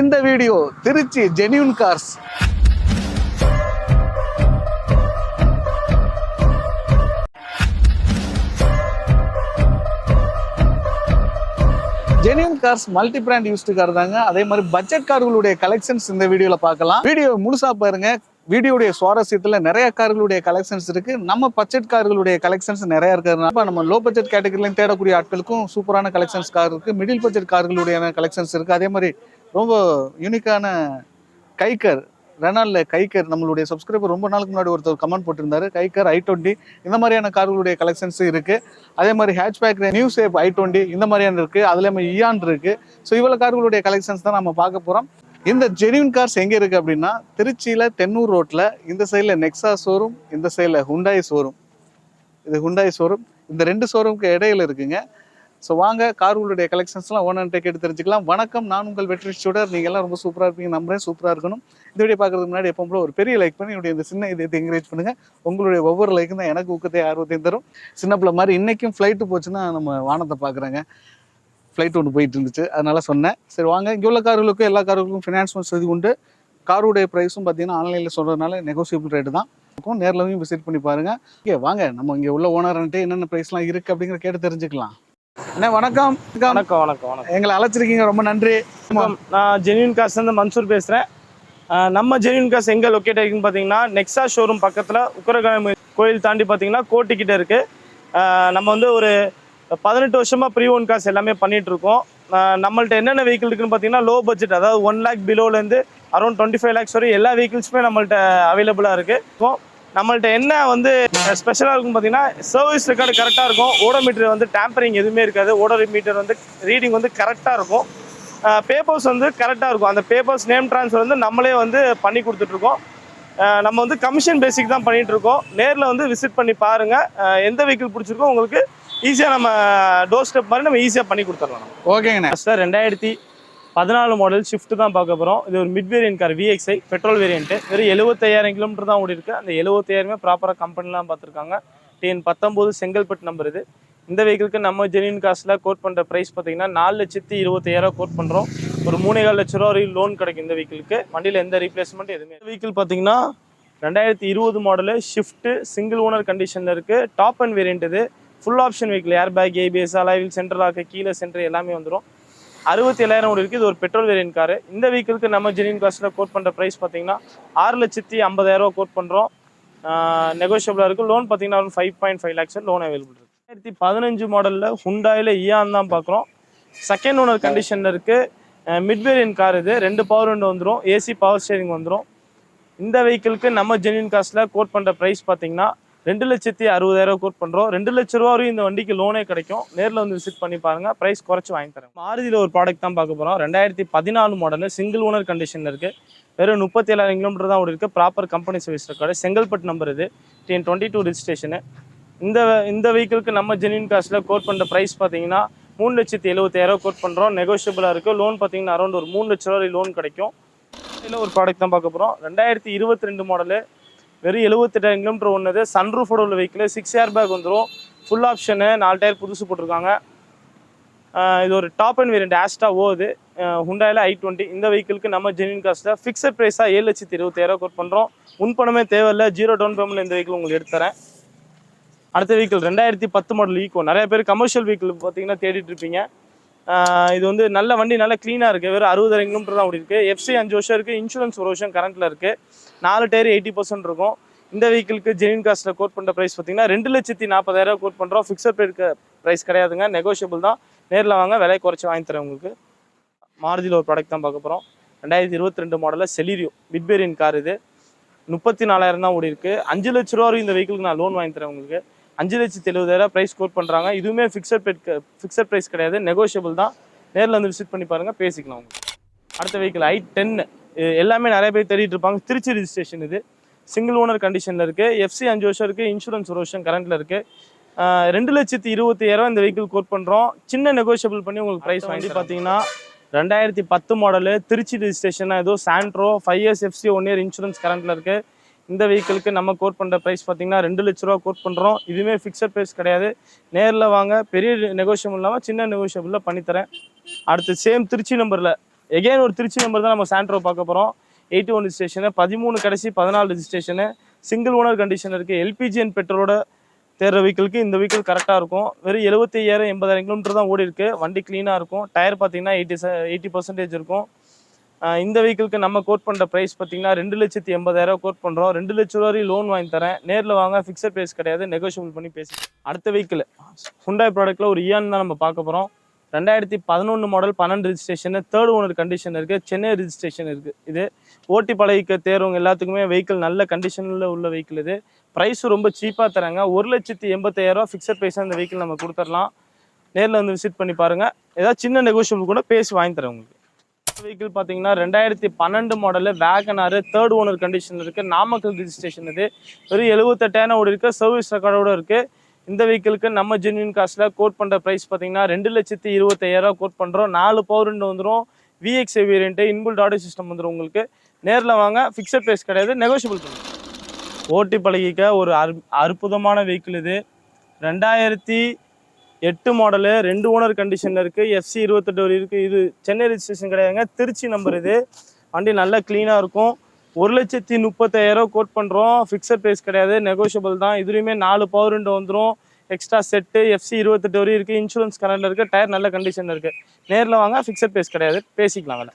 இந்த video Trichy genuine cars genuine cars multi brand used car தாங்க. அதே மாதிரி பட்ஜெட் கார்களுடைய கலெக்ஷன்ஸ் இந்த வீடியோல பார்க்கலாம். வீடியோ முழுசா பாருங்க. வீடியோடைய சுவாரஸ்யத்துல நிறைய கார்களுடைய கலெக்ஷன்ஸ் இருக்கு. நம்ம பட்ஜெட் கார்களுடைய கலெக்ஷன்ஸ் நிறைய இருக்கிறதுனால நம்ம லோ பட்ஜெட் கேட்டகரியிலையும் தேடக்கூடிய ஆட்களுக்கும் சூப்பரான கலெக்ஷன்ஸ் கார் இருக்கு. மிடில் பட்ஜெட் கார்களுடைய கலெக்ஷன்ஸ் இருக்கு. அதே மாதிரி ரொம்ப யூனிக்கான கைக்கர் ரெனால்ல கைக்கர் நம்மளுடைய சப்ஸ்கிரைபர் ரொம்ப நாளுக்கு முன்னாடி ஒருத்தர் கமெண்ட் போட்டிருந்தாரு. கைக்கர் ஐ டுவெண்ட்டி இந்த மாதிரியான கார்களுடைய கலெக்ஷன்ஸ் இருக்கு. அதே மாதிரி hatchback new shape i twenty இந்த மாதிரியான இருக்கு. அதுல நம்ம இயான் இருக்கு. ஸோ இவ்வளோ கார்களுடைய கலெக்ஷன்ஸ் தான் நம்ம பார்க்க போறோம். இந்த ஜெனியூன் கார்ஸ் எங்கே இருக்குது அப்படின்னா திருச்சியில் தென்னூர் ரோட்டில் இந்த சைடில் நெக்ஸா ஷோரூம் இந்த சைடில் ஹுண்டாய் ஷோரூம் இது ஹுண்டாய் ஷோரூம் இந்த ரெண்டு ஷோரூமுக்கு இடையில இருக்குங்க. ஸோ வாங்க கார்களுடைய கலெக்ஷன்ஸ்லாம் ஓன் அண்ட் கேட்டு தெரிஞ்சுக்கலாம். வணக்கம் நான் உங்கள் வெற்றி ஸ்டூடர் நீங்க எல்லாம் ரொம்ப சூப்பராக இருப்பீங்க நம்புறேன் சூப்பராக இருக்கணும். இந்த வீடியோ பார்க்கறதுக்கு முன்னாடி எப்போ போல ஒரு பெரிய லைக் பண்ணி என்னுடைய இந்த சின்ன இதை என்கரேஜ் பண்ணுங்கள் உங்களுடைய ஒவ்வொரு லைக்கும் தான் எனக்கு ஊக்கத்தை ஆர்வத்தையும் தரும். சின்ன பிள்ளை மாதிரி இன்றைக்கும் ஃப்ளைட்டு போச்சுன்னா நம்ம வானத்தை பார்க்குறாங்க. ஃப்ளைட் ஒன்று போயிட்டு இருந்துச்சு அதனால சொன்னேன். சரி வாங்க. இங்கே உள்ள கார்களுக்கும் எல்லா கார்களுக்கும் ஃபினான்ஸ் வசதி உண்டு காருடைய ப்ரைஸும் பார்த்தீங்கன்னா ஆன்லைனில் சொல்கிறதுனால நெகோசியபிள் ரேட்டு தான். இருக்கும். நேர்லயும் விசிட் பண்ணி பாருங்கள் ஓகே வாங்க நம்ம இங்கே உள்ள ஓனர்ன்ட்டு என்னென்ன ப்ரைஸ்லாம் இருக்குது அப்படிங்கிற கேட்டு தெரிஞ்சுக்கலாம். அண்ணா வணக்கம். வணக்கம். வணக்கம் வணக்கம் எங்களை அழைச்சிருக்கீங்க ரொம்ப நன்றி. நான் ஜெனியூன் காஸ் வந்து மன்சூர் பேசுகிறேன் நம்ம ஜெனியூன் காஸ் எங்கே லொக்கேட் ஆகிருக்குன்னு பார்த்தீங்கன்னா நெக்ஸா ஷோரூம் பக்கத்தில் உக்கரகாமி கோயில் தாண்டி பார்த்தீங்கன்னா கோட்டிக்கிட்ட இருக்குது நம்ம வந்து ஒரு பதினெட்டு வருஷமாக ப்ரீ ஓன் காஸ் எல்லாமே பண்ணிட்டு இருக்கோம். ஆஹ் நம்மள்ட்ட என்னென்ன வெஹிக்கிள் இருக்குன்னு பார்த்தீங்கன்னா லோ பட்ஜெட் அதாவது ஒன் லேக் பிலோலேருந்து அரௌண்ட் டுவெண்ட்டி ஃபைவ் லேக்ஸ் வரை எல்லா வெஹிக்கிள்ஸுமே நம்மள்ட்ட அவைலபிளாக இருக்குது நம்மள்ட்ட என்ன வந்து ஸ்பெஷலாக இருக்கும் பார்த்தீங்கன்னா சர்வீஸ் ரெக்கார்டு கரெக்டாக இருக்கும். ஓடோமீட்டர் வந்து டேம்பரிங் எதுவுமே இருக்காது. ஓடோமீட்டர் வந்து ரீடிங் வந்து கரெக்டாக இருக்கும். பேப்பர்ஸ் வந்து கரெக்டாக இருக்கும். அந்த பேப்பர்ஸ் நேம் ட்ரான்ஸ்ஃபர் வந்து நம்மளே வந்து பண்ணி கொடுத்துட்ருக்கோம். நம்ம வந்து கமிஷன் பேசிக் தான் பண்ணிட்டு இருக்கோம் நேரில் வந்து விசிட் பண்ணி பாருங்கள் எந்த வெஹிக்கிள் பிடிச்சிருக்கோ உங்களுக்கு ஈஸியாக நம்ம டோர் ஸ்டெப் மாதிரி நம்ம ஈஸியாக பண்ணி கொடுத்துடலாம். ஓகேங்கண்ணே. சார் ரெண்டாயிரத்தி பதினாலு மாடல் ஷிஃப்ட் தான் பார்க்க போகிறோம் இது ஒரு mid variant car VXI petrol variant வெறும் எழுபத்தையாயிரம் கிலோமீட்டர் தான் ஓடி இருக்கு அந்த எழுபத்தையாயிரமே ப்ராப்பராக கம்பெனிலாம் பார்த்துருக்காங்க. டிஎன் பத்தொம்போது செங்கல்பட்டு நம்பர் இது. இந்த வெஹிக்கிளுக்கு நம்ம ஜெனியூன் காஸ்ட்டில் கோட் பண்ணுற ப்ரைஸ் பார்த்தீங்கன்னா நாலு லட்சத்தி இருபத்தையாயிரம் கோட் பண்ணுறோம் ஒரு மூணேகால் லட்ச ரூபா வரையும் லோன் கிடைக்கும் இந்த வெஹிக்கிளுக்கு வண்டியில் எந்த ரீப்ளேஸ்மெண்ட் எதுவுமே வெஹிக்கிள் பார்த்தீங்கன்னா ரெண்டாயிரத்தி இருபது மாடலு ஷிஃப்ட்டு சிங்கிள் ஓனர் கண்டிஷனில் இருக்குது டாப் அண்ட் வேரியன்ட் இது. Full option vehicle air bag ABS அலைவில் centre lock கீழே சென்டர் எல்லாமே வந்துடும் அறுபத்தி ஏழாயிரம் கோடி இருக்குது. இது ஒரு பெட்ரோல் வேரியன்ட் காரு இந்த வெஹிக்கிளுக்கு நம்ம ஜெனின் காஸ்ட்டில் கோட் பண்ணுற ப்ரைஸ் பார்த்தீங்கன்னா ஆறு லட்சத்தி ஐம்பதாயிரம் ரூபா கோட் பண்ணுறோம் நெகோஷியபிளாக இருக்குது லோன் பார்த்தீங்கன்னா ஒரு five point five lakhs loan available இருக்குது ரெண்டாயிரத்தி பதினஞ்சு மாடலில் ஹுண்டாயில் இயான் தான் பார்க்குறோம். செகண்ட் ஓனர் கண்டிஷனில் இருக்குது மிட் வேரியன்ட் கார் இது. ரெண்டு பவர் விண்டோ வந்துடும் ஏசி பவர் ஸ்டேரிங் வந்துடும் இந்த வெஹிக்கிளுக்கு நம்ம ஜெனின் காஸ்ட்டில் கோட் பண்ணுற ப்ரைஸ் பார்த்தீங்கன்னா ரெண்டு லட்சத்தி அறுபதாயிரம் கோட் பண்ணுறோம் ரெண்டு லட்ச ரூபா வரையும் இந்த வண்டிக்கு லோனே கிடைக்கும். நேரில் வந்து விசிட் பண்ணி பாருங்க. ப்ரைஸ் குறைச்சி வாங்கி தரேன். மாருதியில் ஒரு ப்ராடக்ட் தான் பார்க்க போகிறோம் ரெண்டாயிரத்தி பதினாலு மாடலு சிங்கிள் ஓனர் கண்டிஷனில் இருக்குது வெறும் முப்பத்தி ஏழாயிரம் கிலோமீட்டர் தான் ஓடி இருக்குது proper company service record Chengalpattu number இது. டிஎன் டுவெண்ட்டி டூ ரிஜிஸ்ட்ரேஷனு இந்த இந்த வெஹிக்கிளுக்கு நம்ம ஜெனின் காஸ்ட்டில் கோட் பண்ணுற ப்ரைஸ் பார்த்தீங்கன்னா மூணு லட்சத்தி எழுபத்தாயிரம் கோட் பண்ணுறோம் நெகோஷியபிளாக இருக்குது லோன் பார்த்தீங்கன்னா அரௌண்ட் ஒரு மூணு லட்ச ரூபாய் லோன் கிடைக்கும். இதில் ஒரு ப்ராடக்ட் தான் பார்க்க போகிறோம் ரெண்டாயிரத்தி இருபத்தி ரெண்டு மாடலு வெறும் எழுபத்தெட்டாயிரம் கிலோமீட்டர் சன் சன்ரூஃபோட உள்ள வெஹிக்கிள் சிக்ஸ் ஏர் பேக் வந்துடும் ஃபுல் ஆப்ஷனு நாலு டயர் புதுசு போட்டிருக்காங்க. இது ஒரு டாப் அண்ட் வேரியண்ட் ஆஸ்டா ஓகுது ஹுண்டாயில் ஐ டுவெண்ட்டி இந்த வெஹிக்கிளுக்கு நம்ம ஜெனின் காஸ்ட்டில் ஃபிக்ஸட் ப்ரைஸாக ஏழு லட்சத்தி இருபத்தாயிரம் கோட் பண்ணுறோம் முன்பணமே தேவையில்லை. ஜீரோ டவுன் பேமெண்ட் இந்த வெஹிக்கிள் உங்களுக்கு எடுத்து தரேன். அடுத்த வெஹிக்கிள் ரெண்டாயிரத்தி பத்து மாடல் ஈக்கோ நிறைய பேர் கமர்ஷியல் வெஹிக்கிள் பார்த்தீங்கன்னா தேடிட்டு இருப்பீங்க. இது வந்து நல்ல வண்டி நல்ல க்ளீனாக இருக்குது வெறும் அறுபதாயிரம் கிலோமீட்டர் தான் ஓடி இருக்குது எஃப்சி அஞ்சு வருஷம் இருக்குது இன்சூரன்ஸ் ஒரு வருஷம் கரண்ட்டில் இருக்குது நாலு டயர் எயிட்டி பர்சன்ட் இருக்கும். இந்த வெஹிக்கிளுக்கு ஜெனின் காஸ்ட்டில் கோட் பண்ணுற ப்ரைஸ் பார்த்தீங்கன்னா ரெண்டு லட்சத்தி நாற்பதாயிரம் கோட் பண்ணுறோம் ஃபிக்ஸட் ப்ரைஸ் கிடையாதுங்க. நெகோஷியபிள் தான். நேரில் வாங்க விலை குறைச்சி வாங்கி தரேன் உங்களுக்கு. மாருதியில் ஒரு ப்ராடக்ட் தான் பார்க்க போகிறோம் ரெண்டாயிரத்தி இருபத்தி ரெண்டு மாடலில் செலிரியோ மிட்பேரியன் கார் இது. முப்பத்தி நாலாயிரம் தான் ஓடி இருக்குது அஞ்சு லட்ச ரூபா வரைக்கும் இந்த வெஹிக்கிளுக்கு நான் லோன் வாங்கி தரேன் உங்களுக்கு. அஞ்சு லட்சத்தி எழுபதாயிரம் ப்ரைஸ் கோட் பண்ணுறாங்க இதுவுமே ஃபிக்ஸட் பெட் ஃபிக்ஸட் ப்ரைஸ் கிடையாது. நெகோஷியபிள் தான். நேரில் வந்து விசிட் பண்ணி பாருங்கள் பேசிக்கலாம் உங்களுக்கு அடுத்த வெஹிக்கிள் ஐ டென் எல்லாமே நிறைய பேர் தேடிட்டு இருப்பாங்க. திருச்சி ரிஜிஸ்ட்ரேஷன் இது. சிங்கிள் ஓனர் கண்டிஷனில் இருக்குது எஃப்சி அஞ்சு வருஷம் இருக்குது இன்சூரன்ஸ் ஒரு வருஷம் கரண்ட்டில் இருக்குது ரெண்டு லட்சத்தி இருபத்தாயிரம் இந்த வெஹிக்கிள் கோட் பண்ணுறோம் சின்ன நெகோஷியபிள் பண்ணி உங்களுக்கு ப்ரைஸ் வாங்கி பார்த்தீங்கன்னா ரெண்டாயிரத்தி பத்து மாடலு திருச்சி ரிஜிஸ்ட்ரேஷன் ஏதோ Santro five years FC one year insurance கரண்ட்டில் இருக்குது இந்த வெஹிக்கிளுக்கு நம்ம கோட் பண்ணுற ப்ரைஸ் பார்த்தீங்கன்னா ரெண்டு லட்ச ரூபா கோட் பண்ணுறோம் இதுவுமே ஃபிக்ஸட் ப்ரைஸ் கிடையாது. நேரில் வாங்க பெரிய நெகோஷியபிள் இல்லாமல் சின்ன நெகோஷியபிளில் பண்ணித்தரேன். அடுத்து சேம் திருச்சி நம்பரில் எகைன் ஒரு திருச்சி நம்பர் தான் நம்ம சாண்ட்ரோ பார்க்க போகிறோம் எயிட்டி ஒன் ரிஜிஸ்ட்ரேஷனு பதிமூணு கடைசி பதினாலு ரிஜிஸ்ட்ரேஷனு சிங்கிள் ஓனர் கண்டிஷன் இருக்குது எல்பிஜி அண்ட் பெட்ரோலோட தேர்ற வெஹிக்கிளுக்கு இந்த வெஹிக்கிள் கரெக்டாக இருக்கும். வெறும் எழுபத்தி ஐயாயிரம் எண்பதாயிரம் கிலோமீட்டர் தான் ஓடி இருக்குது வண்டி க்ளீனாக இருக்கும். டயர் பார்த்தீங்கன்னா எயிட்டி எயிட்டி பர்சன்டேஜ் இருக்கும். இந்த வெஹிக்கிளுக்கு நம்ம கோட் பண்ணுற ப்ரைஸ் பார்த்தீங்கன்னா ரெண்டு லட்சத்தி எண்பதாயிரம் கோட் பண்ணுறோம் ரெண்டு லட்ச ரூபா லோன் வாங்கி தரேன். நேரில் வாங்க ஃபிக்ஸட் ப்ரைஸ் கிடையாது. நெகோஷியபிள் பண்ணி பேசி அடுத்த வெஹிக்கிள் ஹுண்டாய் ப்ராடக்ட்டில் ஒரு இயான் தான் நம்ம பார்க்க போகிறோம் ரெண்டாயிரத்தி பதினொன்று மாடல் பன்னெண்டு ரிஜிஸ்ட்ரேஷன் தேர்ட் ஓனர் கண்டிஷன் இருக்குது சென்னை ரிஜிஸ்ட்ரேஷன் இருக்குது இது ஓட்டி பழகிக்க தேர்வங்க எல்லாத்துக்குமே வெஹிக்கிள் நல்ல கண்டிஷனில் உள்ள வெஹிக்கிள் இது. ப்ரைஸும் ரொம்ப சீப்பாக தராங்க. ஒரு லட்சத்தி எண்பத்தாயிரரூவா ஃபிக்ஸட் ப்ரைஸாக இந்த வெஹிக்கிள் நம்ம கொடுத்துடலாம் நேரில் வந்து விசிட் பண்ணி பாருங்கள் ஏதாவது சின்ன நெகோஷியபிள் கூட பேசி வாங்கி தரேன் உங்களுக்கு. வெஹிக்கிள் பார்த்தீங்கன்னா ரெண்டாயிரத்தி பன்னெண்டு model WagonR third owner condition இருக்குது நாமக்கல் ரிஜிஸ்ட்ரேஷன் இது. வெறும் எழுபத்தெட்டாயிரம் ஓடி இருக்குது சர்வீஸ் ரெக்கார்டோட இருக்குது இந்த வெஹிக்கிளுக்கு நம்ம ஜென்வின் காஸ்ட்டில் கோட் பண்ணுற ப்ரைஸ் பார்த்தீங்கன்னா ரெண்டு லட்சத்தி இருபத்தையாயிரம் கோட் பண்ணுறோம் நாலு பவர் ரெண்டு வந்துடும் VX variant inbuilt audio system வந்துடும் உங்களுக்கு. நேரில் வாங்க. ஃபிக்ஸட் ப்ரைஸ் கிடையாது. நெகோஷியபிள் பண்ணுங்க ஓட்டி பழகிக்க ஒரு அற் அற்புதமான வெஹிக்கிள் இது. ரெண்டாயிரத்தி எட்டு மாடலு ரெண்டு ஓனர் கண்டிஷனில் இருக்குது எஃப்சி இருபத்தெட்டு வரை இருக்குது இது சென்னை ரிஜிஸ்ட்ரேஷன் கிடையாதுங்க. திருச்சி நம்பர் இது. வண்டி நல்லா க்ளீனாக இருக்கும். ஒரு லட்சத்தி முப்பத்தாயிரம் கோட் பண்ணுறோம் ஃபிக்ஸட் ப்ரைஸ் கிடையாது. நெகோஷியபிள் தான். இதுலேயுமே நாலு பவர் ரெண்டு வந்துடும் எக்ஸ்ட்ரா செட்டு எஃப்சி இருபத்தெட்டு வரையும் இருக்குது இன்சூரன்ஸ் கரண்டில் இருக்குது டயர் நல்ல கண்டிஷனில் இருக்குது நேரில் வாங்க ஃபிக்ஸட் ப்ரைஸ் கிடையாது. பேசிக்கலாம் வேலை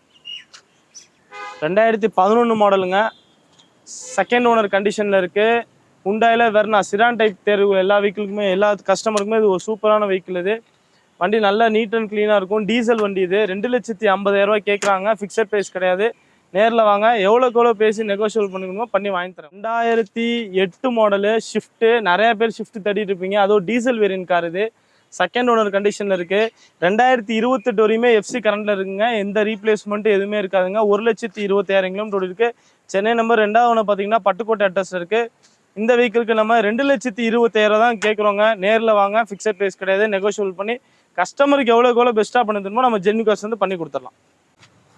ரெண்டாயிரத்தி பதினொன்று மாடலுங்க செகண்ட் ஓனர் கண்டிஷனில் இருக்குது உண்டாயில் வெர்னா சிரான் டைப் தேர்வு எல்லா வெஹிக்கிளுக்குமே எல்லா கஸ்டமருக்குமே இது ஒரு சூப்பரான வெஹிக்கிள் இது. வண்டி நல்லா நீட் அண்ட் க்ளீனாக இருக்கும். டீசல் வண்டி இது. ரெண்டு லட்சத்தி ஐம்பதாயிரரூவா கேட்குறாங்க ஃபிக்ஸட் ப்ரைஸ் கிடையாது. நேரில் வாங்க. எவ்வளோக்கு எவ்வளோ பேசி நெகோஷியல் பண்ணிக்கணுமோ பண்ணி வாங்கி தரேன் ரெண்டாயிரத்தி எட்டு மாடலு ஷிஃப்ட்டு நிறைய பேர் ஷிஃப்ட் தட்டிட்டு இருப்பீங்க. அதுவும் டீசல் வேரியன்ட் கார் இது. செகண்ட் ஓனர் கண்டிஷனில் இருக்குது ரெண்டாயிரத்தி இருபத்தெட்டு வரையுமே எஃப்சி கரண்டில் இருக்குங்க. எந்த ரீப்ளேஸ்மெண்ட்டும் எதுவுமே இருக்காதுங்க. ஒரு லட்சத்தி இருபத்தாயிரம் கிலோமீட்டர் இருக்குது சென்னை நம்பர் ரெண்டாவது ஒன்று பார்த்தீங்கன்னா பட்டுக்கோட்டை அட்ரஸ் இருக்குது இந்த வெஹிக்கிளுக்கு நம்ம ரெண்டு லட்சத்தி இருபத்தாயிரம் தான் கேட்குறோங்க நேரில் வாங்க ஃபிக்ஸட் ப்ரைஸ் கிடையாது. நெகோஷியபிள் பண்ணி கஸ்டமருக்கு எவ்வளோக்கு எவ்வளோ பெஸ்ட்டாக பண்ணி தருமோ நம்ம ஜென்யூ காசு வந்து பண்ணி கொடுத்துடலாம்.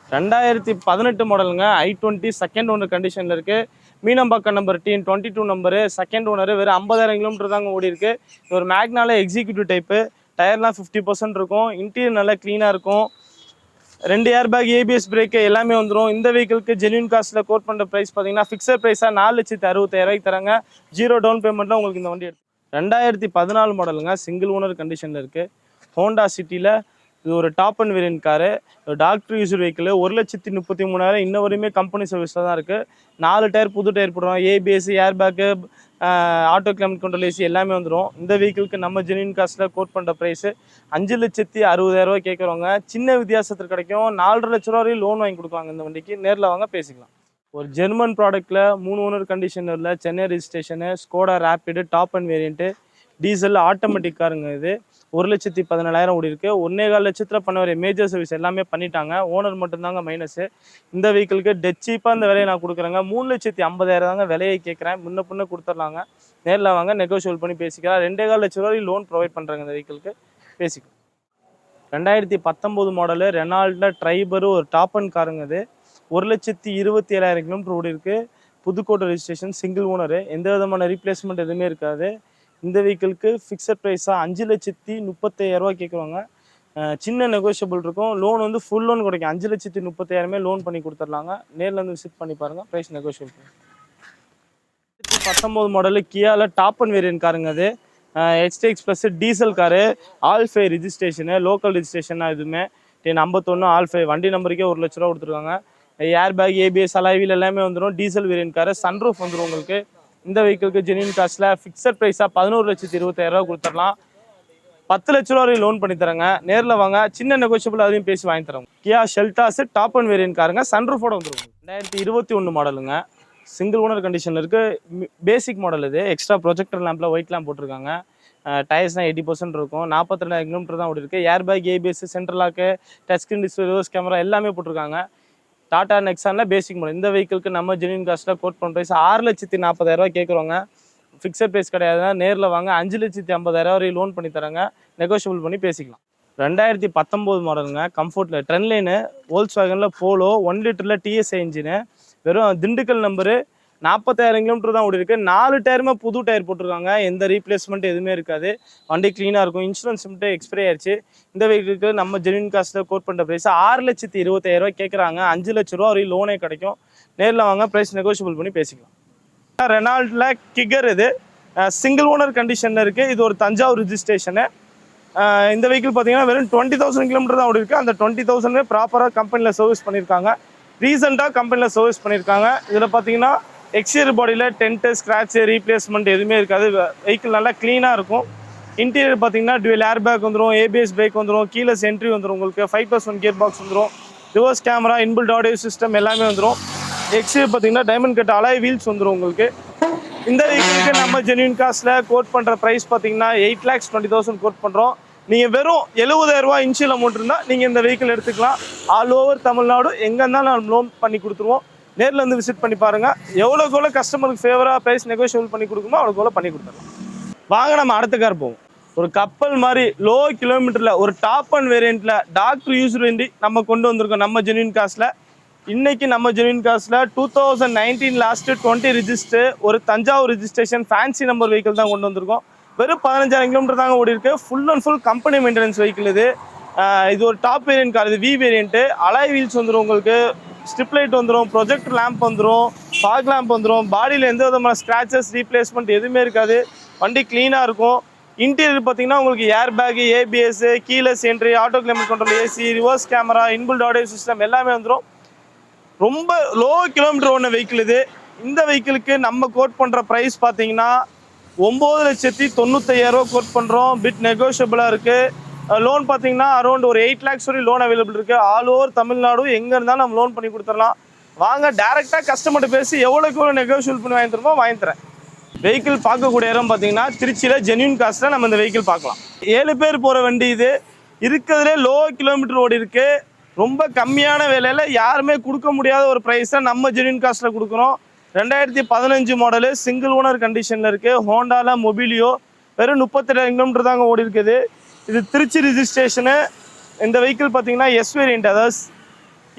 ரெண்டாயிரத்தி பதினெட்டு மாடலுங்க ஐ டுவெண்ட்டி செகண்ட் ஓனர் கண்டிஷனில் இருக்குது Meenambakkam number TN twenty two number second owner வெறும் ஐம்பதாயிரம் கிலோமீட்டர் தாங்க ஓடி இருக்குது ஒரு மேக்னால எக்ஸிக்யூட்டிவ் டைப்பு டயர்லாம் ஃபிஃப்டி பர்சன்ட் இருக்கும். இன்டீரியர் நல்லா க்ளீனாக இருக்கும். ரெண்டு ஏர் பேக் ஏபிஎஸ் பிரேக்கு எல்லாமே வந்துடும் இந்த வெஹிக்கிளுக்கு ஜென்யூன் காஸ்ட்டில் கோட் பண்ணுற ப்ரைஸ் பார்த்தீங்கன்னா ஃபிக்ஸட் ப்ரைஸாக நாலு லட்சத்தி அறுபத்தாயிரூவாய்க்கு தராங்க. ஜீரோ டவுன் பேமெண்ட்டில் உங்களுக்கு இந்த வண்டி எடுத்து ரெண்டாயிரத்தி பதினாலு மாடலுங்க சிங்கிள் ஓனர் கண்டிஷனில் இருக்குது ஹோண்டா சிட்டியில் இது ஒரு top end variant car doctor user vehicle ஒரு லட்சத்தி முப்பத்தி மூணாயிரம் இன்ன வரையுமே கம்பெனி சர்வீஸில் தான் இருக்குது நாலு டயர் புது டயர் போடுறோம். ABS air bag auto climate control AC எல்லாமே வந்துடும் இந்த வெஹிக்கிளுக்கு நம்ம ஜெனின் காஸ்ட்டில் கோட் பண்ணுற ப்ரைஸு அஞ்சு லட்சத்தி அறுபதாயிரரூவா கேட்குறவங்க சின்ன வித்தியாசத்தில் கிடைக்கும். நாலரை லட்ச ரூபா வரையும் லோன் வாங்கி கொடுப்பாங்க இந்த வண்டிக்கு. நேரில் வாங்க பேசிக்கலாம். ஒரு ஜெர்மன் ப்ராடக்ட்டில் மூணு owner கண்டிஷனரில் Chennai registration Skoda Rapid top end variant diesel automatic காருங்க இது. ஒரு லட்சத்தி பதினேழாயிரம் ஓடி இருக்கு. ஒன்னே கால் லட்சத்தில் பண்ண வரைய மேஜர் சர்வீஸ் எல்லாமே பண்ணிட்டாங்க. ஓனர் மட்டும்தாங்க மைனஸு இந்த வெஹிக்கிளுக்கு டெட் சீப்பாக இந்த விலையை நான் கொடுக்குறேங்க. மூணு லட்சத்தி ஐம்பதாயிரம் தாங்க விலையை கேட்குறேன். முன்ன பின்ன கொடுத்துர்லாங்க. நேரில் வாங்க நெகோஷியல் பண்ணி பேசிக்கலாம். ரெண்டே கால் லட்ச ரூபாய் லோன் ப்ரொவைட் பண்ணுறாங்க இந்த வெஹிக்கிளுக்கு பேசிக்கலாம். ரெண்டாயிரத்தி பத்தொம்போது மாடலு ரெனால்டில் ட்ரைபரு ஒரு டாப் அண்ட் காருங்க அது. ஒரு லட்சத்தி இருபத்தி ஏழாயிரம் கிலோமீட்டர் ஓடி இருக்குது புதுக்கோட்டை ரெஜிஸ்ட்ரேஷன் சிங்கிள் ஓனரு எந்த விதமான ரீப்ளேஸ்மெண்ட் எதுவுமே இருக்காது. இந்த வெஹிக்கிளுக்கு ஃபிக்ஸட் ப்ரைஸாக அஞ்சு லட்சத்தி முப்பத்தாயிரரூவா கேட்குறவங்க சின்ன நெகோஷியபிள் இருக்கும். லோன் வந்து ஃபுல் லோன் கிடைக்கும். அஞ்சு லட்சத்தி முப்பத்தாயிரமே லோன் பண்ணி கொடுத்துர்லாங்க நேரில் வந்து விசிட் பண்ணி பாருங்கள் ப்ரைஸ் நெகோஷியபிள் பத்தொம்போது மாடலு கியாவில் டாப் அண்ட் வேரியன்ட் காருங்க அது. HTX plus diesel car. All five registration local registration எதுவுமே. டென் ஐம்பத்தொன்று ஆல்ஃபை வண்டி நம்பருக்கே ஒரு லட்ச ரூபா கொடுத்துருக்காங்க. ஏர் பேக் ஏபிஎஸ் அலைவில் எல்லாமே வந்துடும் டீசல் வேரியன்ட் காரு. சன்ரூஃப் வந்துடும் உங்களுக்கு. இந்த வெஹிக்கிளுக்கு ஜெனியூன் காஸ்ட்டில் ஃபிக்ஸட் ப்ரைஸாக பதினோரு லட்சத்தி இருபத்தாயிரரூவா கொடுத்துடலாம். பத்து லட்ச ரூபா வரையும் லோன் பண்ணி தரேங்க. நேரில் வாங்க. சின்ன நெகோஷியபிள் அதையும் பேசி வாங்கி தரோம். Kia Seltos top end variant காருங்க சன்ரூஃபோட வந்துடும் ரெண்டாயிரத்தி இருபத்தி ஒன்று மாடலுங்க சிங்கிள் ஓனர் கண்டிஷனில் இருக்குது பேசிக் மாடல் இது. எக்ஸ்ட்ரா ப்ரொஜெக்டர் லேம்பில் ஒயிட் லேம்ப் போட்டிருக்காங்க. டயர்ஸ்னால் எயிட்டி பர்சன்ட் இருக்கும். நாற்பத்தி ரெண்டாயிரம் கிலோமீட்டர் தான் ஓடி இருக்குது air bag ABS central lock touch screen display reverse camera எல்லாமே போட்டிருக்காங்க. டாடா நெக்ஸானில் பேசிக் மாடல் இந்த வெஹிக்கிளுக்கு நம்ம ஜெனியூன் காஸ்ட்டில் கோட் பண்ணுற ப்ரைஸ் ஆறு லட்சத்தி நாற்பதாயிரரூவா கேட்குறோங்க ஃபிக்ஸட் ப்ரைஸ் கிடையாதுன்னா நேரில் வாங்க அஞ்சு லட்சத்தி ஐம்பதாயிரம் வரை லோன் பண்ணி தராங்க. நெகோஷியபிள் பண்ணி பேசிக்கலாம். ரெண்டாயிரத்தி பத்தொம்போது மாடலுங்க கம்ஃபர்ட்டில் ட்ரெண்ட் லைனு வேகனில் போலோ ஒன் லிட்டரில் டிஎஸ்ஐ இன்ஜினு வெறும் திண்டுக்கல் நம்பரு நாற்பத்தாயிரம் கிலோமீட்டர் தான் ஓடி இருக்கு நாலு டயருமே புது டயர் போட்டிருக்காங்க. எந்த ரீப்ளேஸ்மெண்ட் எதுவுமே இருக்காது. வண்டி க்ளீனாக இருக்கும். இன்சூரன்ஸ் மட்டும் எக்ஸ்பைரி ஆயிடுச்சு இந்த வெஹிக்கிளுக்கு நம்ம ஜெனின் காஸ்ட்டில் கோட் பண்ணுற ப்ரைஸ் ஆறு லட்சத்தி இருபத்தாயிரம் ரூபாய் கேட்குறாங்க அஞ்சு லட்ச ரூபா வரையும் லோனே கிடைக்கும். நேரில் வாங்க ப்ரைஸ் நெகோஷியபிள் பண்ணி பேசிக்கலாம். ரெனால்டில் கிகர் இது. சிங்கிள் ஓனர் கண்டிஷனில் இருக்குது இது ஒரு தஞ்சாவூர் ரிஜிஸ்ட்ரேஷனு இந்த வெஹிக்கிள் பார்த்தீங்கன்னா வெறும் டுவெண்ட்டி தௌசண்ட் கிலோமீட்டர் தான் ஓடி அந்த டுவெண்ட்டி தௌசண்ட்மே ப்ராப்பராக கம்பெனியில் சர்வீஸ் பண்ணியிருக்காங்க. ரீசெண்டாக கம்பெனியில் சர்வீஸ் பண்ணியிருக்காங்க. இதில் பார்த்தீங்கன்னா எக்ஸ்டீரியர் பாடியில் டென்ட்டு ஸ்க்ராட்சு ரீப்ளேஸ்மெண்ட் எதுவுமே இருக்காது. வெஹிக்கிள் நல்லா க்ளீனாக இருக்கும். இன்டீரியர் பார்த்தீங்கன்னா டுவெல் ஏர் பேக் வந்துடும் ஏபிஎஸ் பைக் வந்துடும் கீழே சென்ட்ரி வந்துடும் உங்களுக்கு. Five plus one gear box வந்துடும் reverse camera inbuilt audio system எல்லாமே வந்துடும் எக்ஸ்டீரியர் பார்த்தீங்கன்னா டைமண்ட் கட் அலாய் வீல்ஸ் வந்துடும் உங்களுக்கு. இந்த வெஹிக்கிளுக்கு நம்ம ஜென்யூன் காஸ்ட்டில் கோட் பண்ணுற ப்ரைஸ் பார்த்தீங்கன்னா eight lakhs twenty thousand quote பண்ணுறோம் நீங்கள் வெறும் எழுபதாயிரரூவா இன்ஷியல் அமௌண்ட் இருந்தால் நீங்கள் இந்த வெஹிக்கிள் எடுத்துக்கலாம். ஆல் ஓவர் தமிழ்நாடு எங்கே இருந்தாலும் நம்ம லோன் பண்ணி கொடுத்துருவோம். நேரில் வந்து விசிட் பண்ணி பாருங்கள் எவ்வளோக்கு எவ்வளோ கஸ்டமருக்கு ஃபேவராக ப்ரைஸ் நெகோஷியபிள் பண்ணி கொடுக்குமோ அவ்வளோக்கு எவ்வளோ பண்ணி கொடுத்துடலாம். வாங்க நம்ம அடுத்த கார் போவோம். ஒரு கப்பல் மாதிரி லோ கிலோமீட்டரில் ஒரு டாப் அண்ட் வேரியண்ட்டில் டாக்டர் யூஸ் வேண்டி நம்ம கொண்டு வந்திருக்கோம் நம்ம ஜென்யூன் காசில் இன்றைக்கி நம்ம ஜென்யூன் காசில் two thousand nineteen last twenty register ஒரு Thanjavur registration fancy number vehicle தான் கொண்டு வந்திருக்கோம். வெறும் பதினஞ்சாயிரம் கிலோமீட்டர் தாங்க ஓடி இருக்கு. Full and full company maintenance vehicle இது. இது ஒரு டாப் வேரியன்ட் கார் இது வி வேரியண்ட்டு அலாய் வீல்ஸ் வந்துடும் உங்களுக்கு. ஸ்ட்ரிப் லைட் வந்துடும் ப்ரொஜெக்ட் லேம்ப் வந்துடும் ஃபாக் லேம்ப் வந்துடும் பாடியில் எந்த விதமான ஸ்க்ராச்சஸ் ரீப்ளேஸ்மெண்ட் எதுவுமே இருக்காது. வண்டி க்ளீனாக இருக்கும். இன்டீரியர் பார்த்தீங்கன்னா உங்களுக்கு air bag ABS keyless entry auto climate control AC reverse camera inbuilt audio system எல்லாமே வந்துடும் ரொம்ப லோ கிலோமீட்டர் ஒன்று வெஹிக்கிள் இது. இந்த வெஹிக்கிளுக்கு நம்ம கோட் பண்ணுற ப்ரைஸ் பார்த்தீங்கன்னா ஒம்பது லட்சத்தி தொண்ணூத்தையாயிரரூவா கோட் பண்ணுறோம் பிட் நெகோஷியபிளாக இருக்குது லோன் பார்த்தீங்கன்னா அரௌண்ட் ஒரு எயிட் லேக்ஸ் வரை லோன் அவைலபிள் இருக்குது ஆல் ஓவர் தமிழ்நாடு எங்கே இருந்தாலும் நம்ம லோன் பண்ணி கொடுத்துடலாம். வாங்க டேரெக்டாக கஸ்டமர்கிட்ட பேசி எவ்வளோக்கு எவ்வளோ நெகோஷியல் பண்ணி வாங்கி தருமோ வாங்கி தரேன். வெஹிக்கிள் பார்க்கக்கூடிய இடம் பார்த்தீங்கன்னா திருச்சியில் ஜென்யூன் காஸ்ட்டில் நம்ம இந்த வெஹிக்கிள் பார்க்கலாம். ஏழு பேர் போகிற வண்டி இது. இருக்கிறதுலே லோ கிலோமீட்டர் ஓடி இருக்குது ரொம்ப கம்மியான விலையில் யாருமே கொடுக்க முடியாத ஒரு ப்ரைஸை நம்ம ஜென்யூன் காஸ்ட்டில் கொடுக்குறோம். ரெண்டாயிரத்தி பதினஞ்சு மாடலு சிங்கிள் ஓனர் கண்டிஷனில் இருக்குது ஹோண்டால மொபிலியோ வெறும் முப்பத்தெட்டாயிரம் கிலோமீட்டர் தாங்க ஓடி இருக்குது. இது திருச்சி ரிஜிஸ்ட்ரேஷனு இந்த வெஹிக்கிள் பார்த்தீங்கன்னா எஸ் வேரியன்ட் அதாவது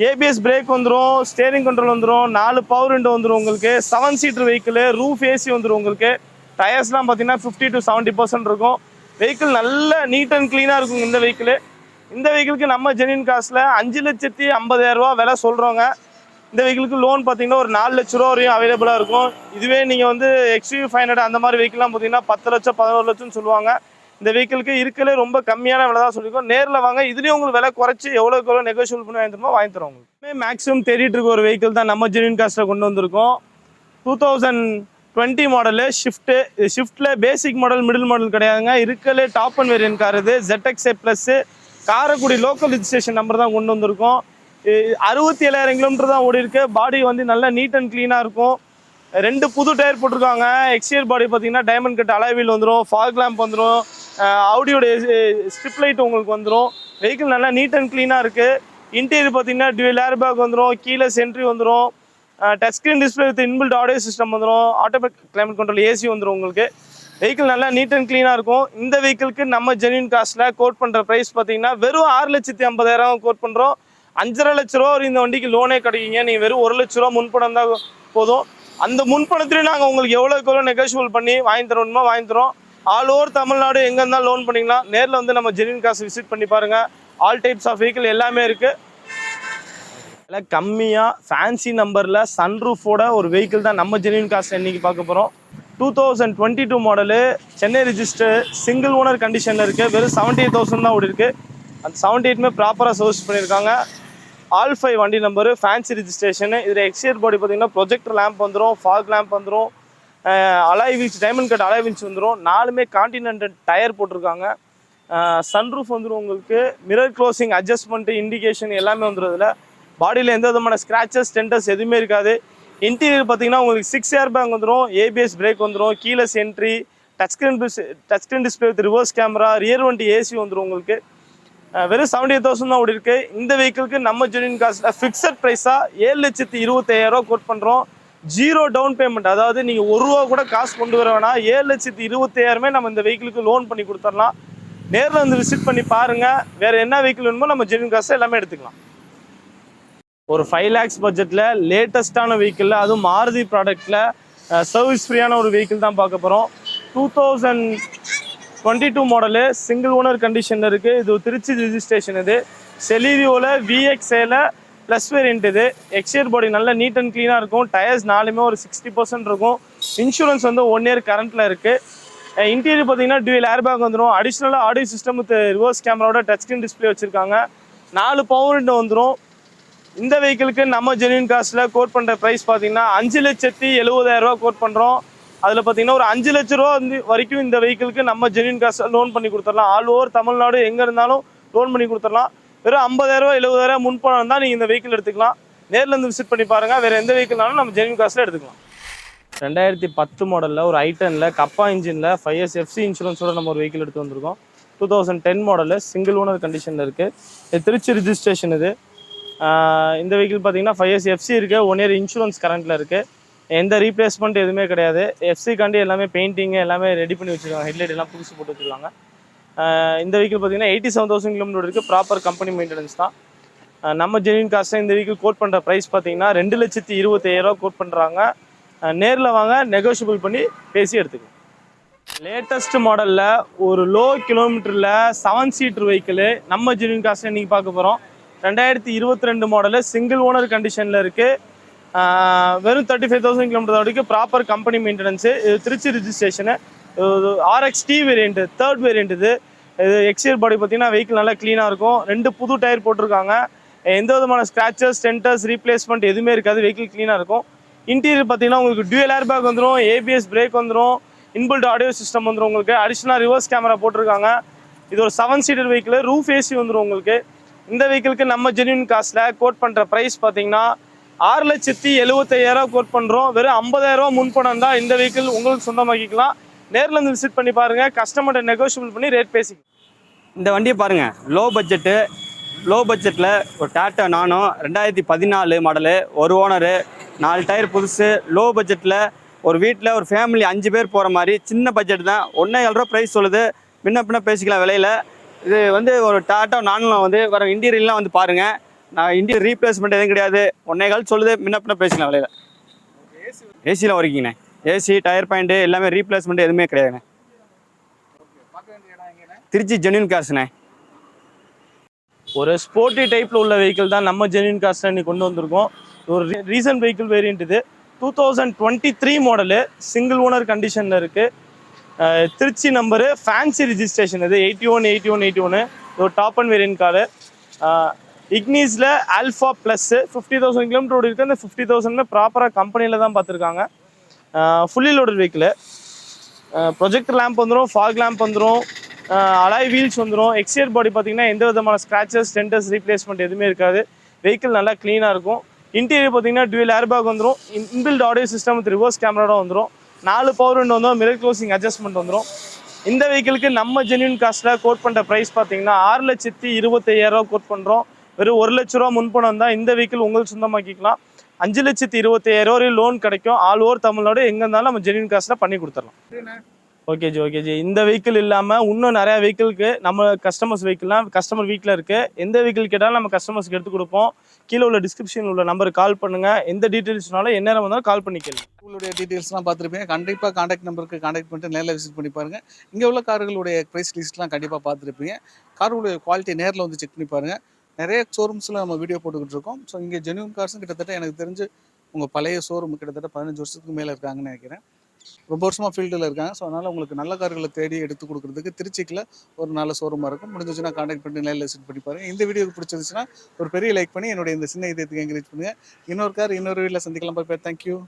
ஏபிஎஸ் பிரேக் வந்துடும் ஸ்டேரிங் கண்ட்ரோல் வந்துடும் நாலு பவர் விண்டோ வந்துடும் உங்களுக்கு. Seven seater vehicle roof AC வந்துடும் உங்களுக்கு. டயர்ஸ்லாம் பார்த்தீங்கன்னா ஃபிஃப்டி டு செவன்ட்டி பர்சன்ட் இருக்கும். வெஹிக்கிள் நல்ல நீட் அண்ட் க்ளீனாக இருக்கும் இந்த வெஹிக்கிள் இந்த வெஹிக்கிளுக்கு நம்ம ஜெனின் காசில் அஞ்சு லட்சத்தி ஐம்பதாயிரம் ரூபா விலை சொல்கிறோங்க இந்த வெஹிக்கிளுக்கு லோன் பார்த்தீங்கன்னா ஒரு நாலு லட்ச ரூபா வரையும் அவைலபிளாக இருக்கும். இதுவே நீங்கள் வந்து எக்ஸ்யூ ஃபைவ் ஹண்ட்ரட் அந்த மாதிரி வெஹிக்கிள்லாம் பார்த்தீங்கன்னா பத்து லட்சம் பதினோரு லட்சம்னு சொல்லுவாங்க. இந்த வெஹிக்கிளுக்கு இருக்கலே ரொம்ப கம்மியான விலை தான் சொல்லியிருக்கோம். நேரில் வாங்க இதுலேயும் உங்களுக்கு விலை குறைச்சி எவ்வளோக்கு எவ்வளோ நெகோஷியபிள் பண்ணி வாங்கி தருமோ வாங்கி தரோம் உங்களுக்கு. மேக்ஸிமம் தேடிட்டு இருக்க ஒரு வெஹிக்கிள் தான் நம்ம ஜெனின் காஸ்ட்டில் கொண்டு வந்திருக்கோம். Two thousand twenty model shift ஷிஃப்ட்டில் basic model middle model கிடையாதுங்க. இருக்கலே டாப் அண்ட் வேரியன்ட் கார் இது. ஜெட்எக்ஸே plus Karaikudi local registration number தான் கொண்டு வந்திருக்கோம். அறுபத்தி ஏழாயிரம் கிலோமீட்டர் தான் ஓடி இருக்கு. பாடி வந்து நல்லா நீட் அண்ட் க்ளீனாக இருக்கும். ரெண்டு புது டயர் போட்டிருக்காங்க. எக்ஸ்டியர் பாடி பார்த்தீங்கன்னா டைமண்ட் கட் அலாய்வீல் வந்துடும் ஃபாக் லேம்ப் வந்துடும் ஆவுடியோடைய ஸ்ட்ரிப் லைட் உங்களுக்கு வந்துடும் வெஹிக்கிள் நல்லா நீட் அண்ட் க்ளீனாக இருக்குது இன்டீரியர் பார்த்தீங்கன்னா டுவெல் ஏர் பேக் வந்துடும் கீழே சென்ட்ரி வந்துடும் touch screen display with inbuilt audio system வந்துடும் ஆட்டோமேட்டிக் கிளைமேட் கண்ட்ரோல் ஏசி வந்துடும் உங்களுக்கு. வெஹிக்கிள் நல்லா நீட் அண்ட் க்ளீனாக இருக்கும். இந்த வெஹிக்கிளுக்கு நம்ம ஜென்யூன் காஸ்ட்டில் கோட் பண்ணுற ப்ரைஸ் பார்த்தீங்கன்னா வெறும் ஆறு லட்சத்தி ஐம்பதாயிரம் கோட் பண்ணுறோம் அஞ்சரை லட்ச ரூபா ஒரு இந்த வண்டிக்கு லோனே கிடைக்குங்க. நீங்கள் வெறும் ஒரு லட்ச ரூபா முன்பணம் தான் போதும். அந்த முன்பணத்துலேயும் நாங்கள் உங்களுக்கு எவ்வளோக்கு எவ்வளோ நெகோஷியபிள் பண்ணி வாங்கி தரோணுமோ வாங்கி தரோம். ஆல் ஓவர் தமிழ்நாடு எங்கே இருந்தாலும் லோன் பண்ணிக்கலாம் நேரில் வந்து நம்ம ஜெனியின் காசு விசிட் பண்ணி பாருங்கள் ஆல் டைப்ஸ் ஆஃப் வெஹிக்கிள் எல்லாமே இருக்குது இல்லை கம்மியாக ஃபேன்சி நம்பரில் சன்ரூஃபோட ஒரு வெஹிக்கிள் தான் நம்ம ஜென்யூன் காசு இன்றைக்கி பார்க்க போகிறோம் two thousand twenty two model Chennai register single owner கண்டிஷனில் இருக்குது வெறும் செவன்ட்டி எயிட் தௌசண்ட் தான் ஓடி இருக்குது அந்த செவன்ட்டி எயிட்மே ப்ராப்பராக சர்வீஸ் பண்ணியிருக்காங்க. ஆல் ஃபைவ் வண்டி நம்பரு ஃபேன்சி ரிஜிஸ்ட்ரேஷனு இதில் எக்ஸ்டியர் பாடி பார்த்தீங்கன்னா ப்ரொஜெக்டர் லேம்ப் வந்துடும் ஃபாக் லேம்ப் வந்துடும் alloy wheels diamond cut alloy wheels வந்துடும் நாலுமே காண்டினென்டல் டயர் போட்டிருக்காங்க. சன்ரூஃப் வந்துடும் உங்களுக்கு. மிரர் க்ளோசிங் அட்ஜஸ்ட்மெண்ட்டு இண்டிகேஷன் எல்லாமே வந்துடுறதுல பாடியில் எந்த விதமான ஸ்க்ராச்சஸ் டென்டர்ஸ் எதுவுமே இருக்காது. இன்டீரியர் பார்த்தீங்கன்னா உங்களுக்கு சிக்ஸ் ஏர் பேக் வந்துடும் ஏபிஎஸ் பிரேக் வந்துடும் keyless entry touch screen touch screen display with reverse camera rear வண்டி ஏசி வந்துடும் உங்களுக்கு. வெறும் செவன்டி எயிட் தௌசண்ட் தான் ஓடி இருக்குது இந்த வெஹிக்கிளுக்கு நம்ம ஜெனின் காஸ்ட்டில் ஃபிக்ஸட் ப்ரைஸாக ஏழு லட்சத்தி ரூபா கோட் பண்ணுறோம் ஜீரோ டவுன் பேமெண்ட். அதாவது நீங்கள் ஒரு ரூபா கூட காசு கொண்டு வர வேணாம். ஏழு லட்சத்தி இருபத்தாயிரமே நம்ம இந்த வெஹிக்கிளுக்கு லோன் பண்ணி கொடுத்துடலாம் நேரில் வந்து விசிட் பண்ணி பாருங்கள் வேறு என்ன வெஹிக்கிள் வேணுமோ நம்ம ஜெனின் காசை எல்லாமே எடுத்துக்கலாம். ஒரு ஃபைவ் லேக்ஸ் பட்ஜெட்டில் லேட்டஸ்ட்டான வெஹிக்கிளில் அதுவும் மாருதி ப்ராடக்ட்டில் சர்வீஸ் ஃப்ரீயான ஒரு வெஹிக்கிள் தான் பார்க்க போகிறோம் two thousand twenty two model single owner கண்டிஷனில் இருக்குது இது திருச்சி ரிஜிஸ்ட்ரேஷன் இது. செலீரியோவில் விஎக்ஸேல ப்ளஸ் வேரியன்ட் இது. எக்ஸ்டியர் பாடி நல்லா நீட் அண்ட் க்ளீனாக இருக்கும். டயர்ஸ் நாலுமே ஒரு சிக்ஸ்டி பர்சன்ட் இருக்கும். இன்சூரன்ஸ் வந்து ஒன் இயர் கரண்ட்டில் இருக்குது இன்டீரியர் பார்த்தீங்கன்னா டுவெல் ஏர் பேக் வந்துடும் அடிஷ்னலாக ஆடியோ சிஸ்டம் வித் ரிவர்ஸ் கேமராவோட டச் ஸ்க்ரீன் டிஸ்பிளே வச்சுருக்காங்க. நாலு பவர் விண்டோ வந்துடும் இந்த வெஹிக்கிளுக்கு நம்ம ஜென்யூன் காஸ்ட்டில் கோட் பண்ணுற ப்ரைஸ் பார்த்தீங்கன்னா அஞ்சு லட்சத்தி எழுபதாயிரரூவா கோட் பண்ணுறோம் அதில் பார்த்தீங்கன்னா ஒரு அஞ்சு லட்ச ரூபா வந்து வரைக்கும் இந்த வெஹிக்கிளுக்கு நம்ம ஜென்யூன் காஸ்ட்டில் லோன் பண்ணி கொடுத்துடலாம். ஆல் ஓவர் தமிழ்நாடு எங்கே இருந்தாலும் லோன் பண்ணி கொடுத்துடலாம். வெறும் ஐம்பதாயிரரூவா எழுபதாயிரம் முன்பணம் தான் நீங்கள் இந்த வெஹிக்கிள் எடுத்துக்கலாம். நேரில் இருந்து விசிட் பண்ணி பாருங்கள் வேறு எந்த வெஹிக்கிள்னாலும் நம்ம ஜென்யூன் காஸ்ட்டில் எடுத்துக்கலாம். ரெண்டாயிரத்தி பத்து மாடலில் ஒரு ஐட்டனில் கப்பா இன்ஜினில் ஃபைவ் இயர்ஸ் எஃப்சி இன்சூரன்ஸோட நம்ம ஒரு வெஹிக்கிள் எடுத்து வந்திருக்கோம். டூ தௌசண்ட் டென் மாடலில் சிங்கிள் ஓனர் கண்டிஷனில் இருக்குது இது திருச்சி ரிஜிஸ்ட்ரேஷன் இது. இந்த வெஹிக்கிள் பார்த்தீங்கன்னா ஃபைவ் இயர்ஸ் எஃப்சி இருக்குது ஒன் இயர் இன்சூரன்ஸ் கரண்ட்டில் இருக்குது எந்த ரீப்ளேஸ்மெண்ட் எதுவுமே கிடையாது. எஃப்சி காண்டி எல்லாமே பெயிண்டிங் எல்லாமே ரெடி பண்ணி வச்சுருக்காங்க. ஹெட்லைட் எல்லாம் புதுசு போட்டு வச்சுருக்காங்க. இந்த வெஹிக்கிள் பார்த்தீங்கன்னா எயிட்டி செவன் தௌசண்ட் கிலோமீட்டர் இருக்குது ப்ராப்பர் கம்பெனி மெயின்டெனன்ஸ் தான் நம்ம ஜென்யூன் காஸ்ட்டாக இந்த வெஹிக்கிள் கோட் பண்ணுற ப்ரைஸ் பார்த்தீங்கன்னா ரெண்டு லட்சத்தி இருபத்தையாயிரரூவா கோட் பண்ணுறாங்க நேரில் வாங்க நெகோஷியபிள் பண்ணி பேசி எடுத்துக்கலாம். லேட்டஸ்ட் மாடலில் ஒரு லோ கிலோமீட்டரில் செவன் சீட்டர் வெஹிக்கிள் நம்ம ஜென்யூன் காஸ்ட்டில் இன்றைக்கி பார்க்க போகிறோம் ரெண்டாயிரத்தி இருபத்தி ரெண்டு மாடலு சிங்கிள் ஓனர் கண்டிஷனில் இருக்குது வெறும் தேர்ட்டி ஃபைவ் தௌசண்ட் கிலோமீட்டர் வரைக்கும் ப்ராப்பர் கம்பெனி மெயின்டெனன்ஸு இது Trichy registration RX T variant third variant இது. இது எக்ஸ்டியர் பாடி பார்த்தீங்கன்னா வெஹிக்கிள் நல்லா க்ளீனாக இருக்கும். ரெண்டு புது டயர் போட்டிருக்காங்க. எந்த விதமான ஸ்க்ராச்சஸ் டென்டர்ஸ் ரீப்ளேஸ்மெண்ட் எதுவுமே இருக்காது. வெஹிக்கிள் க்ளீனாக இருக்கும். இன்டீரியர் பார்த்தீங்கன்னா உங்களுக்கு டியூல் ஏர் பேக் வந்துடும் ஏபிஎஸ் பிரேக் வந்துடும் இன்பில்ட் ஆடியோ சிஸ்டம் வந்துடும் உங்களுக்கு. அடிஷ்னலாக ரிவர்ஸ் கேமரா போட்டிருக்காங்க. இது ஒரு seven seater vehicle roof AC வந்துடும் உங்களுக்கு. இந்த வெஹிக்கிளுக்கு நம்ம ஜென்யூன் காஸ்ட்டில் கோட் பண்ணுற ப்ரைஸ் பார்த்தீங்கன்னா ஆறு லட்சத்தி எழுபத்தையாயிரம் கோட் பண்ணுறோம் வெறும் ஐம்பதாயிரரூவா முன்பணம் தான் இந்த வெஹிக்கிள் உங்களுக்கு சொந்தமாக்கிக்கலாம். நேரில் வந்து விசிட் பண்ணி பாருங்கள் கஸ்டமர்கிட்ட நெகோஷியபிள் பண்ணி ரேட் பேசிக்கலாம். இந்த வண்டியை பாருங்க. லோ பட்ஜெட்டு லோ பட்ஜெட்டில் ஒரு டாட்டா நானோ ரெண்டாயிரத்தி பதினாலு மாடலு ஒரு ஓனரு நாலு டயர் புதுசு. லோ பட்ஜெட்டில் ஒரு வீட்டில் ஒரு ஃபேமிலி அஞ்சு பேர் போகிற மாதிரி சின்ன பட்ஜெட் தான். ஒன்றே ஏழு ரூபா ப்ரைஸ் சொல்லுது. முன்ன பின்ன பேசிக்கலாம் விலையில். இது வந்து ஒரு டாட்டா நானும் வந்து வர இன்டீரியர்லாம் வந்து பாருங்கள் நான் இன்டீரியர் ரீப்ளேஸ்மெண்ட் எதுவும் கிடையாது. ஒன்றே கால் சொல்லுது முன்ன பின்ன பேசிக்கலாம் விலையில். ஏசியில் வரைக்குங்கண்ணே ஏசி டயர் பாயிண்ட்டு எல்லாமே ரீப்ளேஸ்மெண்ட் எதுவுமே கிடையாதுண்ணே. திருச்சி ஜென்யூன் காசுண்ணே ஒரு ஸ்போர்ட்டி டைப்பில் உள்ள வெஹிக்கிள் தான் நம்ம ஜென்யூன் காஸ்ட்டில் இன்னைக்கு கொண்டு வந்திருக்கோம். ஒரு ரீசன்ட் வெஹிக்கிள் வேரியன்ட் இது. Two thousand twenty three model single owner கண்டிஷனில் இருக்குது திருச்சி நம்பரு ஃபேன்சி ரிஜிஸ்ட்ரேஷன் இது. Eighty one eighty one eighty ஒன்று ஒரு top end variant car இக்னீஸில் alpha plus fifty thousand kilometre ஓடி இருக்குது அந்த ஃபிஃப்டி தௌசண்ட்மே ப்ராப்பராக கம்பெனியில் தான் பார்த்துருக்காங்க. Fully loaded vehicle projector lamp வந்துடும் ஃபாக் லேம்ப் வந்துடும் அலாய் வீல்ஸ் வந்துடும் எக்ஸ்டியர் பாடி பார்த்தீங்கன்னா எந்த விதமான ஸ்க்ராச்சஸ் டென்டர்ஸ் ரீப்ளேஸ்மெண்ட் எதுவுமே இருக்காது. வெஹிக்கிள் நல்லா க்ளீனாக இருக்கும். இன்டீரியர் பார்த்தீங்கன்னா டுவெல் ஏர் பேக் வந்துடும் inbuilt audio system with reverse கேமராவோட வந்துடும் நாலு பவர் விண்டோ வந்துடும் மிரர் க்ளோசிங் அட்ஜஸ்ட்மெண்ட் வந்துடும் இந்த வெஹிக்கிளுக்கு நம்ம ஜென்யூன் காஸ்ட்டில் கோட் பண்ணுற ப்ரைஸ் பார்த்தீங்கன்னா ஆறு லட்சத்தி இருபத்தையாயிரரூவா கோட் பண்ணுறோம் வெறும் ஒரு லட்ச ரூபா முன்பணம் தான். இந்த வெஹிக்கிள் உங்களுக்கு சொந்தமாக்கிக்கலாம். அஞ்சு லட்சத்தி இருபத்தையாயிரம் ரூபாய் லோன் கிடைக்கும். ஆல் ஓவர் தமிழ்நாடு எங்கே இருந்தாலும் நம்ம ஜென்யூன் காஸ்ட்டில் பண்ணி கொடுத்துடலாம். ஓகே ஜி ஓகே ஜி இந்த வெஹிக்கிள் இல்லாமல் இன்னும் நிறையா வெஹிக்கிளுக்கு நம்ம கஸ்டமர்ஸ் வெஹிக்கிள்லாம் கஸ்டமர் வீட்டில் இருக்குது எந்த வெஹிக்கிள் கேட்டாலும் நம்ம கஸ்டமர்ஸ்க்கு எடுத்து கொடுப்போம். கீழே உள்ள டிஸ்கிரிப்ஷனில் உள்ள நம்பருக்கு கால் பண்ணுங்கள் எந்த டீட்டெயில்ஸ்னாலும் எந்நேரம் வந்தாலும் கால் பண்ணி கேளுங்க. உங்களுடைய டீட்டெயில்ஸ்லாம் பார்த்துருப்பீங்க. கண்டிப்பாக காண்டாக்ட் நம்பருக்கு காண்டாக்ட் பண்ணிட்டு நேரில் விசிட் பண்ணி பாருங்கள் இங்கே உள்ள கார்களுடைய ப்ரைஸ் லிஸ்ட்லாம் கண்டிப்பாக பார்த்துருப்பீங்க. கார்களுடைய குவாலிட்டி நேரில் வந்து செக் பண்ணி பாருங்கள் நிறைய ஷோரூம்ஸில் நம்ம வீடியோ போட்டுக்கிட்டு இருக்கோம். ஸோ இங்கே ஜென்யூன் கார்ஸும் கிட்டத்தட்ட எனக்கு தெரிஞ்சு உங்கள் பழைய ஷோரூம் கிட்டத்தட்ட பதினஞ்சு வருஷத்துக்கு மேலே இருக்காங்கன்னு நினைக்கிறேன். ரொம்ப வருஷமாக ஃபீல்டில் இருக்காங்க. ஸோ அதனால் உங்களுக்கு நல்ல கார்களை தேடி எடுத்து கொடுக்குறதுக்கு திருச்சிக்கில் ஒரு நல்ல ஷோரூமாக இருக்கும். முடிஞ்சிச்சுன்னா காண்டாக்ட் பண்ணி நேரில் விசிட் பண்ணி பாருங்கள் இந்த வீடியோ பிடிச்சிருந்துச்சுன்னா ஒரு பெரிய லைக் பண்ணி என்னுடைய இந்த சின்ன இதயத்துக்கு என்கரேஜ் பண்ணுங்கள் இன்னொரு கார் இன்னொரு வீட்டில் சந்திக்கலாம். Bye thank you